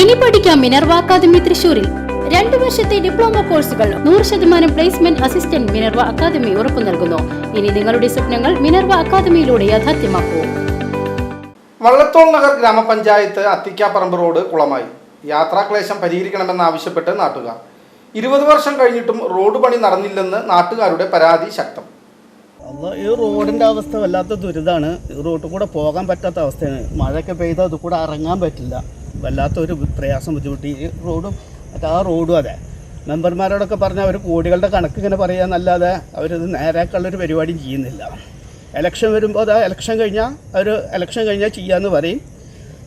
ഇനി പഠിക്കാം Minerva academy തൃശൂരിൽ രണ്ടു വർഷത്തെ ഡിപ്ലോമ കോഴ്സുകൾ നൂറ് ശതമാനം പ്ലേസ്മെന്റ് അസിസ്റ്റന്റ് മിനർവ അക്കാദമി ഉറപ്പു നൽകുന്നു. ഇനി നിങ്ങളുടെ സ്വപ്നങ്ങൾ മിനർവ അക്കാദമിയിലൂടെ യാഥാർത്ഥ്യമാക്കൂ. വള്ളത്തോൾ നഗർ ഗ്രാമപഞ്ചായത്ത് അത്തിക്കാപ്പറമ്പ് റോഡ് കുളമായി. യാത്രാക്ലേശം പരിഹരിക്കണമെന്നാവശ്യപ്പെട്ട് നാട്ടുകാർ. ഇരുപത് വർഷം കഴിഞ്ഞിട്ടും റോഡ് പണി നടന്നില്ലെന്ന് നാട്ടുകാരുടെ പരാതി ശക്തം. ഈ റോഡിന്റെ അവസ്ഥ വല്ലാത്ത ദുരിതമാണ് ഈ റോഡിൽ കൂടെ പോകാൻ പറ്റാത്ത അവസ്ഥയാണ്. മഴയൊക്കെ പെയ്താൽ അത് കൂടെ ഇറങ്ങാൻ പറ്റില്ല. വല്ലാത്തൊരു പ്രയാസം ബുദ്ധിമുട്ടി. ഈ റോഡും മറ്റേ ആ റോഡും അതെ. മെമ്പർമാരോടൊക്കെ പറഞ്ഞാൽ അവർ കോടികളുടെ കണക്ക് ഇങ്ങനെ പറയാന്നല്ലാതെ അവരിത് നേരേക്കുള്ളൊരു പരിപാടിയും ചെയ്യുന്നില്ല. എലക്ഷൻ വരുമ്പോൾ അത് എലക്ഷൻ കഴിഞ്ഞാൽ അവർ എലക്ഷൻ കഴിഞ്ഞാൽ ചെയ്യാമെന്ന് പറയും.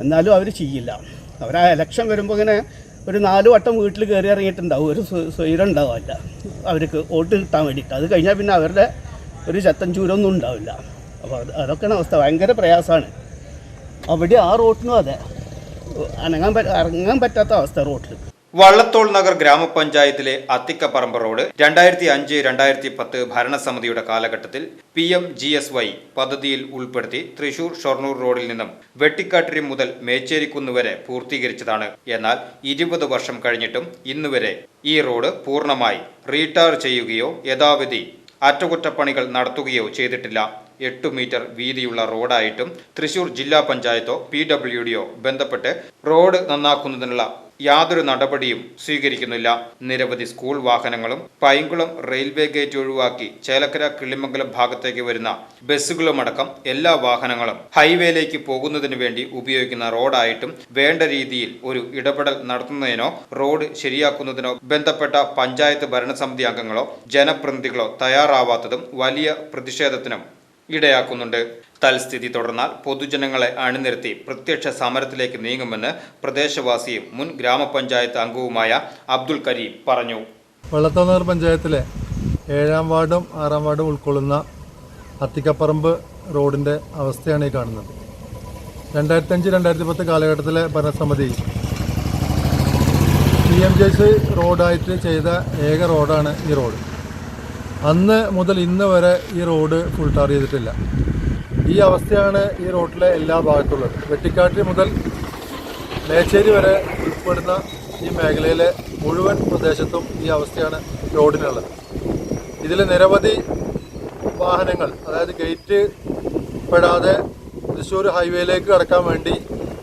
എന്നാലും അവർ ചെയ്യില്ല. അവർ ആ എലക്ഷൻ വരുമ്പോൾ ഇങ്ങനെ ഒരു നാല് വട്ടം വീട്ടിൽ കയറി ഇറങ്ങിയിട്ടുണ്ടാവും. ഒരു സ്വ- സ്വൈരം ഉണ്ടാവില്ല അവർക്ക് വോട്ട് കിട്ടാൻ വേണ്ടിയിട്ട്. അത് കഴിഞ്ഞാൽ പിന്നെ അവരുടെ ഒരു ചത്തൻ ചൂരൊന്നും ഉണ്ടാവില്ല. അപ്പോൾ അത് അതൊക്കെയാണ് അവസ്ഥ. ഭയങ്കര പ്രയാസമാണ്. അവിടെ ആ റോട്ടിനും അതെ. അനങ്ങാൻ ഇറങ്ങാൻ പറ്റാത്ത അവസ്ഥ റോഡിൽ വള്ളത്തോൾ നഗർ ഗ്രാമപഞ്ചായത്തിലെ അത്തിക്കപ്പറമ്പ് റോഡ് രണ്ടായിരത്തി അഞ്ച് രണ്ടായിരത്തി പത്ത് ഭരണസമിതിയുടെ കാലഘട്ടത്തിൽ P M G S Y പദ്ധതിയിൽ ഉൾപ്പെടുത്തി തൃശൂർ ഷൊർണൂർ റോഡിൽ നിന്നും വെട്ടിക്കാട്ടിരി മുതൽ മേച്ചേരിക്കുന്ന് വരെ പൂർത്തീകരിച്ചതാണ്. എന്നാൽ ഇരുപത് വർഷം കഴിഞ്ഞിട്ടും ഇന്നുവരെ ഈ റോഡ് പൂർണമായി റീടാർ ചെയ്യുകയോ യഥാവിധി അറ്റകുറ്റപ്പണികൾ നടത്തുകയോ ചെയ്തിട്ടില്ല. എട്ട് മീറ്റർ വീതിയുള്ള റോഡായിട്ടും തൃശൂർ ജില്ലാ പഞ്ചായത്തോ പി ഡബ്ല്യു ഡിയോ ബന്ധപ്പെട്ട് റോഡ് നന്നാക്കുന്നതിനുള്ള യാതൊരു നടപടിയും സ്വീകരിക്കുന്നില്ല. നിരവധി സ്കൂൾ വാഹനങ്ങളും പൈങ്കുളം റെയിൽവേ ഗേറ്റ് ഒഴിവാക്കി ചേലക്കര കിളിമംഗലം ഭാഗത്തേക്ക് വരുന്ന ബസ്സുകളുമടക്കം എല്ലാ വാഹനങ്ങളും ഹൈവേയിലേക്ക് പോകുന്നതിന് വേണ്ടി ഉപയോഗിക്കുന്ന റോഡായിട്ടും വേണ്ട രീതിയിൽ ഒരു ഇടപെടൽ നടത്തുന്നതിനോ റോഡ് ശരിയാക്കുന്നതിനോ ബന്ധപ്പെട്ട പഞ്ചായത്ത് ഭരണസമിതി അംഗങ്ങളോ ജനപ്രതിനിധികളോ തയ്യാറാവാത്തതും വലിയ പ്രതിഷേധത്തിനും ഇടയാക്കുന്നുണ്ട്. തൽസ്ഥിതി തുടർന്നാൽ പൊതുജനങ്ങളെ അണിനിരത്തി പ്രത്യക്ഷ സമരത്തിലേക്ക് നീങ്ങുമെന്ന് പ്രദേശവാസിയും മുൻ ഗ്രാമപഞ്ചായത്ത് അംഗവുമായ അബ്ദുൽ കരീം പറഞ്ഞു. വെള്ളത്തോന്നൂർ പഞ്ചായത്തിലെ ഏഴാം വാർഡും ആറാം വാർഡും ഉൾക്കൊള്ളുന്ന അത്തിക്കപ്പറമ്പ് റോഡിന്റെ അവസ്ഥയാണ് ഈ കാണുന്നത്. രണ്ടായിരത്തി അഞ്ച് രണ്ടായിരത്തി പത്ത് കാലഘട്ടത്തിലെ ഭരണസമിതി പി എം ജെ സി റോഡായിട്ട് ചെയ്ത ഏക റോഡാണ് ഈ റോഡ്. അന്ന് മുതൽ ഇന്ന് വരെ ഈ റോഡ് ഫുൾ ടാർ ചെയ്തിട്ടില്ല. ഈ അവസ്ഥയാണ് ഈ റോഡിലെ എല്ലാ ഭാഗത്തുള്ളത്. വെട്ടിക്കാട്ടി മുതൽ മേച്ചേരി വരെ ഉൾപ്പെടുന്ന ഈ മേഖലയിലെ മുഴുവൻ പ്രദേശത്തും ഈ അവസ്ഥയാണ് റോഡിനുള്ളത്. ഇതിൽ നിരവധി വാഹനങ്ങൾ അതായത് ഗേറ്റ് പെടാതെ തൃശ്ശൂർ ഹൈവേയിലേക്ക് കടക്കാൻ വേണ്ടി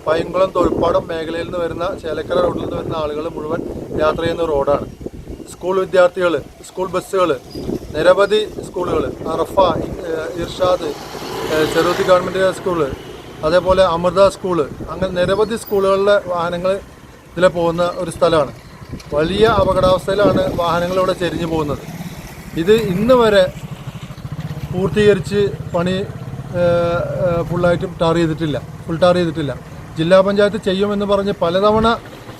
പൈങ്കുളം തൊഴിൽപ്പാടം മേഖലയിൽ നിന്ന് വരുന്ന ചേലക്കര റോഡിൽ നിന്ന് വരുന്ന ആളുകൾ മുഴുവൻ യാത്ര ചെയ്യുന്ന റോഡാണ്. സ്കൂൾ വിദ്യാർത്ഥികൾ സ്കൂൾ ബസ്സുകൾ നിരവധി സ്കൂളുകൾ അറഫ ഇർഷാദ് ചെറുതി ഗവൺമെന്റ് സ്കൂൾ അതേപോലെ അമൃത സ്കൂൾ അങ്ങനെ നിരവധി സ്കൂളുകളിലെ വാഹനങ്ങൾ ഇതിൽ പോകുന്ന ഒരു സ്ഥലമാണ്. വലിയ അപകടാവസ്ഥയിലാണ് വാഹനങ്ങൾ ഇവിടെ ചെരിഞ്ഞു പോകുന്നത്. ഇത് ഇന്ന് വരെ പൂർത്തീകരിച്ച് പണി ഫുള്ളായിട്ട് ടാർ ചെയ്തിട്ടില്ല ഫുൾ ടാർ ചെയ്തിട്ടില്ല. ജില്ലാ പഞ്ചായത്ത് ചെയ്യുമെന്ന് പറഞ്ഞ് പലതവണ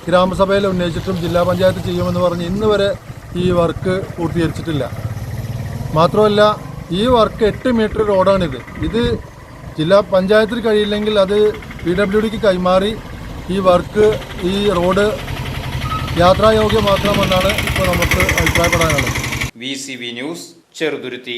ഗ്രാമസഭയിൽ ഉന്നയിച്ചിട്ടും ജില്ലാ പഞ്ചായത്ത് ചെയ്യുമെന്ന് പറഞ്ഞ് ഇന്ന് വരെ ഈ വർക്ക് പൂർത്തീകരിച്ചിട്ടില്ല. മാത്രമല്ല ഈ വർക്ക് എട്ട് മീറ്റർ റോഡാണിത്. ഇത് ജില്ലാ പഞ്ചായത്തിൽ കഴിയില്ലെങ്കിൽ അത് പി ഡബ്ല്യു ഡിക്ക് കൈമാറി ഈ വർക്ക് ഈ റോഡ് യാത്രായോഗ്യമാക്കണമെന്നാണ് ഇപ്പോൾ നമുക്ക് അഭിപ്രായപ്പെടാനുള്ളത്. V C V news Cheruthuruthy.